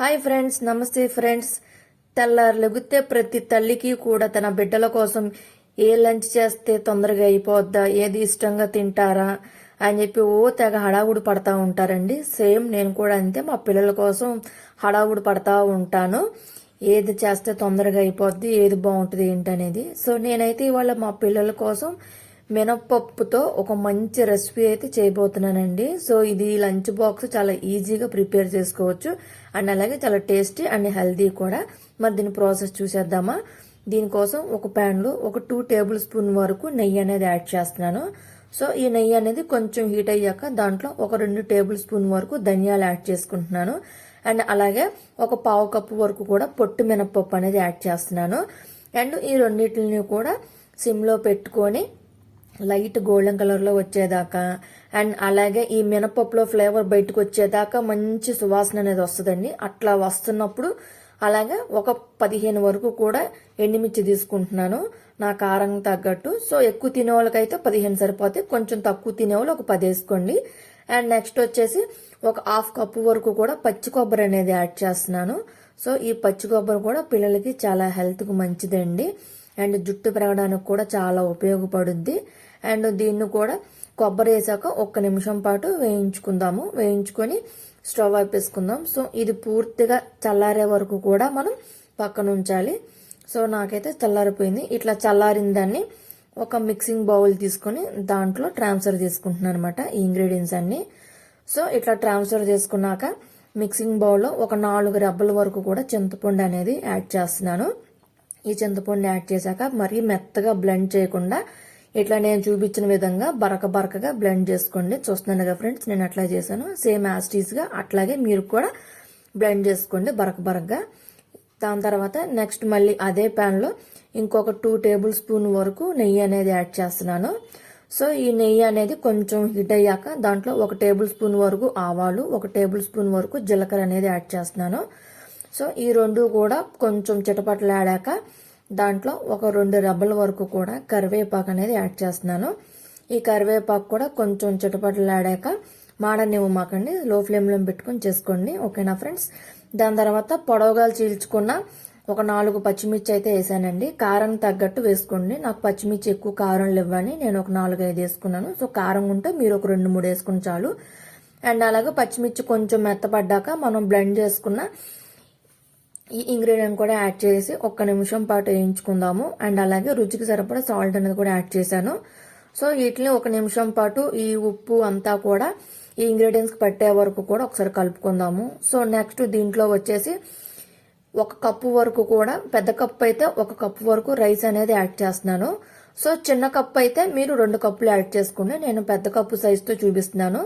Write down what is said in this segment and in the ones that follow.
Hi friends నమస్తే friends. తెల్లారులెగితే ప్రతి తల్లికి కూడా తన బిడ్డల కోసం ఏ లంచ్ చేస్తే తొందరగా అయిపోద్దా ఏది ఇష్టంగా తింటారా అని చెప్పి ఓ తెగ హడావుడి పడతా ఉంటారండి. సేమ్ నేను కూడా అంతే మా పిల్లల కోసం హడావుడి పడతా ఉంటాను. ఏది చేస్తే తొందరగా అయిపోద్ది ఏది బాగుంటుంది ఏంటనేది. సో నేనైతే ఇవాళ మా పిల్లల కోసం మినప్పప్పుతో ఒక మంచి రెసిపీ అయితే చేయబోతున్నానండి. సో ఇది లంచ్ బాక్స్ చాలా ఈజీగా ప్రిపేర్ చేసుకోవచ్చు. అండ్ అలాగే చాలా టేస్టీ అండ్ హెల్దీ కూడా. మరి దీని ప్రాసెస్ చూసేద్దామా? దీనికోసం ఒక ప్యాన్లో ఒక టూ టేబుల్ స్పూన్ వరకు నెయ్యి అనేది యాడ్ చేస్తున్నాను. సో ఈ నెయ్యి అనేది కొంచెం హీట్ అయ్యాక దాంట్లో ఒక రెండు టేబుల్ స్పూన్ వరకు ధనియాలు యాడ్ చేసుకుంటున్నాను. అండ్ అలాగే ఒక పావు కప్పు వరకు కూడా పొట్టు మినపప్పు అనేది యాడ్ చేస్తున్నాను. అండ్ ఈ రెండింటిని కూడా సిమ్లో పెట్టుకొని లైట్ గోల్డెన్ కలర్లో వచ్చేదాకా. అండ్ అలాగే ఈ మినపప్పులో ఫ్లేవర్ బయటకు వచ్చేదాకా మంచి సువాసన అనేది వస్తుందండి. అట్లా వస్తున్నప్పుడు అలాగే ఒక పదిహేను వరకు కూడా ఎండుమిర్చి తీసుకుంటున్నాను. నా కారం తగ్గట్టు. సో ఎక్కువ తినే వాళ్ళకైతే పదిహేను సరిపోతే కొంచెం తక్కువ తినే వాళ్ళు ఒక పది వేసుకోండి. అండ్ నెక్స్ట్ వచ్చేసి ఒక హాఫ్ కప్పు వరకు కూడా పచ్చి కొబ్బరి అనేది యాడ్ చేస్తున్నాను. సో ఈ పచ్చి కొబ్బరి కూడా పిల్లలకి చాలా హెల్త్కి మంచిదండి. అండ్ జుట్టు పెరగడానికి కూడా చాలా ఉపయోగపడుద్ది. అండ్ దీన్ని కూడా కొబ్బరి వేసాక ఒక్క నిమిషం పాటు వేయించుకుందాము. వేయించుకొని స్టవ్ వేపేసుకుందాం సో ఇది పూర్తిగా చల్లారే వరకు కూడా మనం పక్కన ఉంచాలి. సో నాకైతే చల్లారిపోయింది. ఇట్లా చల్లారిన దాన్ని ఒక మిక్సింగ్ బౌల్ తీసుకొని దాంట్లో ట్రాన్స్ఫర్ చేసుకుంటున్నాను అనమాట ఈ ఇంగ్రీడియంట్స్ అన్ని. సో ఇట్లా ట్రాన్స్ఫర్ చేసుకున్నాక మిక్సింగ్ బౌల్లో ఒక నాలుగు రెబ్బల వరకు కూడా చింతపండు అనేది యాడ్ చేస్తున్నాను. ఈ చింతపండు యాడ్ చేశాక మరీ మెత్తగా బ్లెండ్ చేయకుండా ఇట్లా నేను చూపించిన విధంగా బరక బరకగా బ్లెండ్ చేసుకోండి. చూస్తున్నాను కదా ఫ్రెండ్స్ నేను అట్లా చేశాను. సేమ్ యాస్టీస్గా అట్లాగే మీరు కూడా బ్లెండ్ చేసుకోండి బరక బరకగా. దాని తర్వాత నెక్స్ట్ మళ్ళీ అదే ప్యాన్లో ఇంకొక టూ టేబుల్ స్పూన్ వరకు నెయ్యి అనేది యాడ్ చేస్తున్నాను. సో ఈ నెయ్యి అనేది కొంచెం హిట్ అయ్యాక దాంట్లో ఒక టేబుల్ స్పూన్ వరకు ఆవాలు ఒక టేబుల్ స్పూన్ వరకు జీలకర్ర అనేది యాడ్ చేస్తున్నాను. సో ఈ రెండు కూడా కొంచెం చిటపట్లాడాక దాంట్లో ఒక రెండు రెబ్బల వరకు కూడా కరివేపాకు అనేది యాడ్ చేస్తున్నాను. ఈ కరివేపాకు కూడా కొంచెం చిటపట్లాడాక మాడనివ్వమాకండి. లో ఫ్లేమ్లో పెట్టుకొని చేసుకోండి. ఓకేనా ఫ్రెండ్స్? దాని తర్వాత పొడవగాలు చీల్చుకున్న ఒక నాలుగు పచ్చిమిర్చి అయితే వేసానండి. కారం తగ్గట్టు వేసుకోండి. నాకు పచ్చిమిర్చి ఎక్కువ కారం ఇవ్వని నేను ఒక నాలుగు ఐదు వేసుకున్నాను. సో కారం ఉంటే మీరు ఒక రెండు మూడు వేసుకుని చాలు. అండ్ అలాగే పచ్చిమిర్చి కొంచెం మెత్తపడ్డాక మనం బ్లెండ్ చేసుకున్న ఈ ఇంగ్రీడియంట్ కూడా యాడ్ చేసి ఒక్క నిమిషం పాటు వేయించుకుందాము. అండ్ అలాగే రుచికి సరిపడా సాల్ట్ అనేది కూడా యాడ్ చేశాను. సో వీటిని ఒక నిమిషం పాటు ఈ ఉప్పు అంతా కూడా ఈ ఇంగ్రీడియంట్స్ పట్టే వరకు కూడా ఒకసారి కలుపుకుందాము. సో నెక్స్ట్ దీంట్లో వచ్చేసి ఒక కప్పు వరకు కూడా పెద్ద కప్పు అయితే ఒక కప్పు వరకు రైస్ అనేది యాడ్ చేస్తున్నాను. సో చిన్న కప్పు అయితే మీరు రెండు కప్పులు యాడ్ చేసుకోండి నేను పెద్ద కప్పు సైజుతో చూపిస్తున్నాను.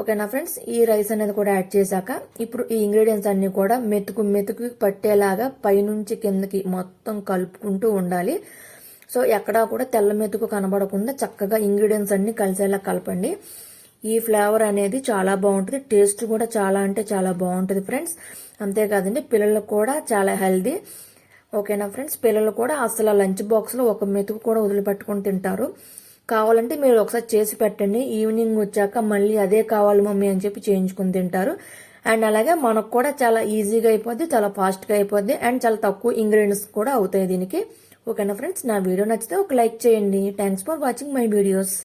ఓకేనా ఫ్రెండ్స్? ఈ రైస్ అనేది కూడా యాడ్ చేశాక ఇప్పుడు ఈ ఇంగ్రీడియంట్స్ అన్ని కూడా మెతుకు మెతుకు పట్టేలాగా పైనుంచి కిందకి మొత్తం కలుపుకుంటూ ఉండాలి. సో ఎక్కడా కూడా తెల్ల మెతుకు కనబడకుండా చక్కగా ఇంగ్రీడియంట్స్ అన్ని కలిసేలా కలపండి. ఈ ఫ్లేవర్ అనేది చాలా బాగుంటుంది. టేస్ట్ కూడా చాలా అంటే చాలా బాగుంటుంది ఫ్రెండ్స్. అంతేకాదండి పిల్లలకు కూడా చాలా హెల్దీ. ఓకేనా ఫ్రెండ్స్? పిల్లలు కూడా అసలు లంచ్ బాక్స్లో ఒక మెతుకు కూడా వదిలిపెట్టుకొని తింటారు. కావాలంటే మీరు ఒకసారి చేసి పెట్టండి. ఈవినింగ్ వచ్చాక మళ్ళీ అదే కావాలి మమ్మీ అని చెప్పి చేయించుకుని తింటారు. అండ్ అలాగే మనకు కూడా చాలా ఈజీగా అయిపోద్ది చాలా ఫాస్ట్గా అయిపోద్ది అండ్ చాలా తక్కువ ఇంగ్రీడియంట్స్ కూడా అవుతాయి దీనికి. ఓకేనా ఫ్రెండ్స్? నా వీడియో నచ్చితే ఒక లైక్ చేయండి. Thanks for watching my videos